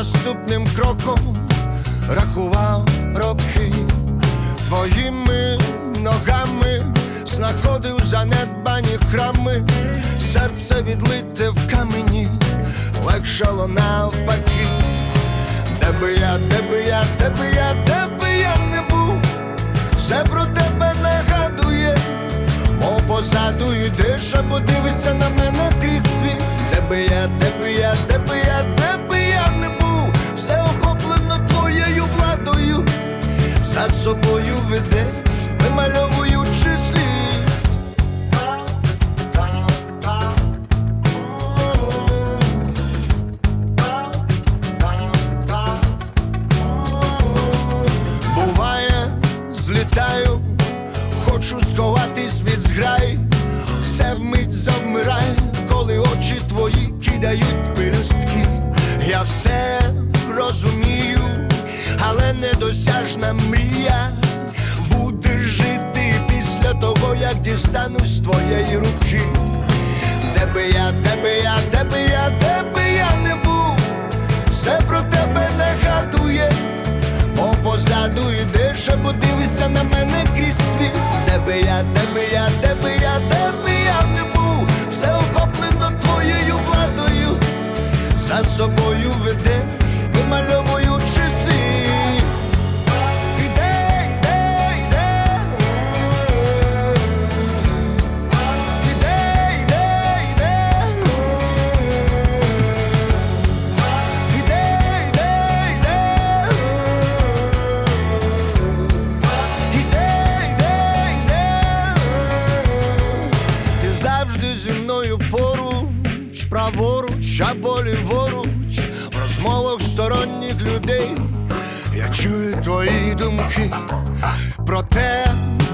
наступним кроком рахував роки. Твоїми ногами знаходив занедбані храми, серце відлите в камені, легшало навпаки. Де би я, де би я, де би я, де би я не був, все про тебе нагадує, мов позаду йдеш, або дивишся на мене вмить завмирає, коли очі твої кидають пелюстки. Я все розумію, але недосяжна мрія буде жити після того, як дістанусь твоєї руки. Де би я, де би я, де би я, де би я не був, все про тебе нагадує. Бо позаду йдеш, а подивися на мене крізь світ. Де би я, де би я, де би я, де би або ліворуч, в розмовах сторонніх людей. Я чую твої думки, проте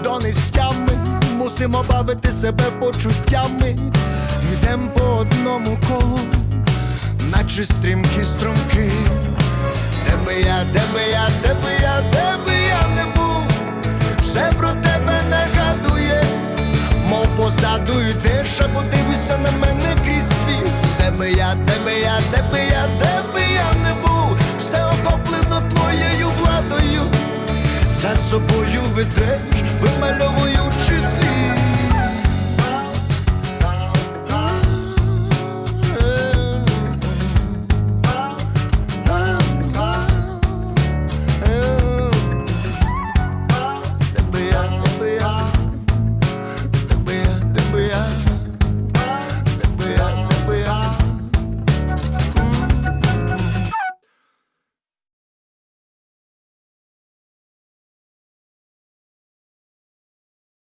до нестями мусимо бавити себе почуттями. Йдем по одному колу, наче стрімкі струмки. Де би я, де би я, де би я, де би я не був, все про тебе нагадує, мов позаду йдеш, або дивишся на мене би я, де би я, де би я, де би я? Не був, все охоплено твоєю владою, за собою ведеш, вимальовуєш